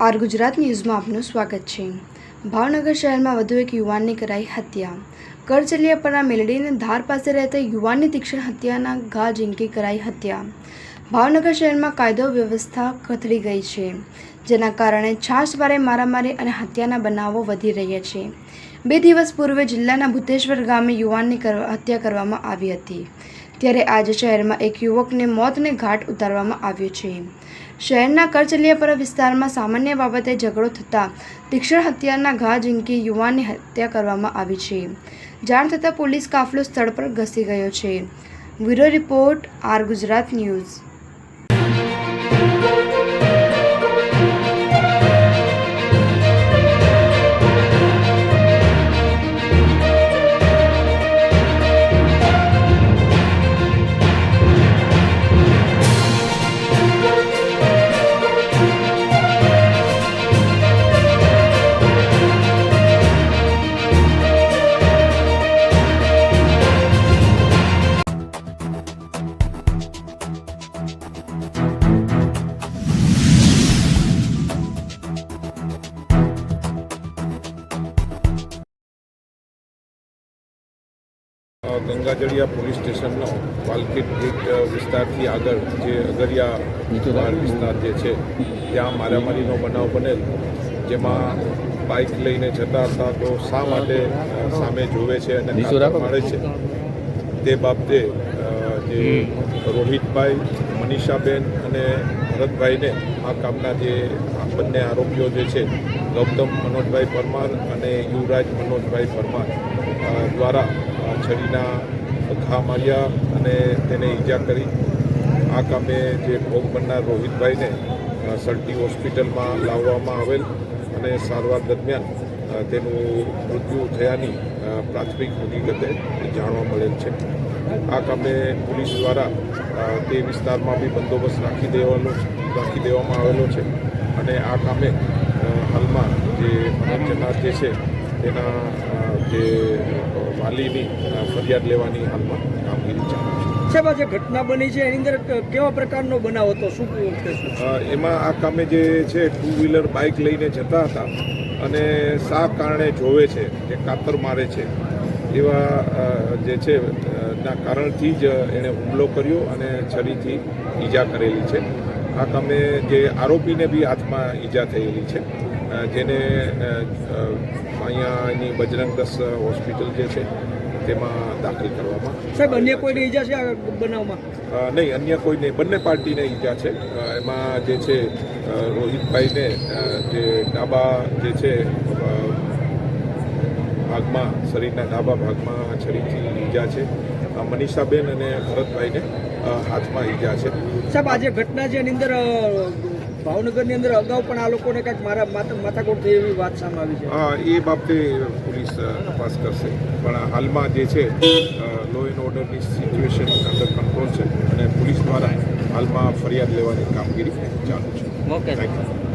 R Gujarat ન્યૂઝમાં આપનું સ્વાગત છે. ભાવનગર શહેરમાં વધુ એક યુવાનની કરાઈ હત્યા. કરચલિયાપરા મેલડીને ધાર પાસે રહેતા યુવાનની તીક્ષ્ણ હત્યાના ઘા ઝીંકી કરાઈ હત્યા. ભાવનગર શહેરમાં કાયદો વ્યવસ્થા કથળી ગઈ છે, જેના કારણે છાશવારે મારામારી અને હત્યાના બનાવો વધી રહ્યા છે. બે દિવસ પૂર્વે જિલ્લાના ભૂતેશ્વર ગામે યુવાનની હત્યા કરવામાં આવી હતી. ત્યારે આજે શહેરમાં એક યુવકને મોતને ઘાટ ઉતારવામાં આવ્યો છે. શહેરના કરચલિયાપરા વિસ્તારમાં સામાન્ય બાબતે ઝઘડો થતાં તીક્ષ્ણ હત્યાના ઘા ઝીંકી યુવાનની હત્યા કરવામાં આવી છે. જાણ થતાં પોલીસ કાફલો સ્થળ પર ઘસી ગયો છે. Bureau report R Gujarat news. Gangajaliya police સ્ટેશનનો વાલકેટ gate વિસ્તારથી આગળ જે અગરિયા વિસ્તાર જે છે ત્યાં મારામારીનો બનાવ બનેલ. જેમાં બાઇક લઈને જતા હતા તો શા માટે સામે જોવે છે અને મળે છે? તે બાબતે જે રોહિતભાઈ મનીષાબેન અને ભરતભાઈને આ કામના જે આ બંને આરોપીઓ જે છે ગૌતમ મનોજભાઈ પરમાર અને યુવરાજ મનોજભાઈ પરમાર દ્વારા છરીના ઘા માર્યા અને તેને ઈજા કરી. આ કામે જે ભોગ બનનાર રોહિતભાઈને સલટી હોસ્પિટલમાં લાવવામાં આવેલ અને સારવાર દરમિયાન તેનું મૃત્યુ થયાની પ્રાથમિક હકીકતે જાણવા મળેલ છે. આ કામે પોલીસ દ્વારા તે વિસ્તારમાં બી બંદોબસ્ત રાખી દેવાનો રાખી દેવામાં આવેલો છે. અને આ કામે હાલમાં જે મનોજ જે છે, તેના જે વાલીની ફરિયાદ લેવાની હાલમાં કામગીરી ચાલુ છે. સાહેબ જે ઘટના બની છે એની અંદર કેવા પ્રકારનો બનાવ હતો? શું એમાં આ કામે જે છે ટુ વ્હીલર બાઇક લઈને જતા હતા અને શા કારણે જોવે છે કે કાતર મારે છે એવા જે છે ના કારણથી જ એણે હુમલો કર્યો અને છરીથી ઈજા કરેલી છે. આ કામે જે આરોપીને બી હાથમાં ઈજા થયેલી છે. જેને અ, અ, અહીંયા એની બજરંગ દસ હોસ્પિટલ જે છે તેમાં દાખલ કરવામાં સાહેબ અન્ય કોઈને ઈજા છે આ બનાવમાં? નહીં અન્ય કોઈ નહીં બંને પાર્ટીને ઈજા છે. એમાં જે છે રોહિતભાઈને જે ડાબા જે છે ભાગમાં શરીરના ડાબા ભાગમાં છરીથી ઈજા છે. મનીષાબેન અને ભરતભાઈને હાથમાં ઈજા છે. સાહેબ આજે ઘટના છે એની અંદર ભાવનગરની અંદર અગાઉ પણ આ લોકોને કાંઈક મારા માથા માથાકોટ થઈ એવી વાત સામે આવી છે. હા એ બાબતે પોલીસ તપાસ કરશે. પણ હાલમાં જે છે લો એન્ડ ઓર્ડરની સિચ્યુએશન અંડર કંટ્રોલ છે અને પોલીસ દ્વારા હાલમાં ફરિયાદ લેવાની કામગીરી ચાલુ છે. Okay thank you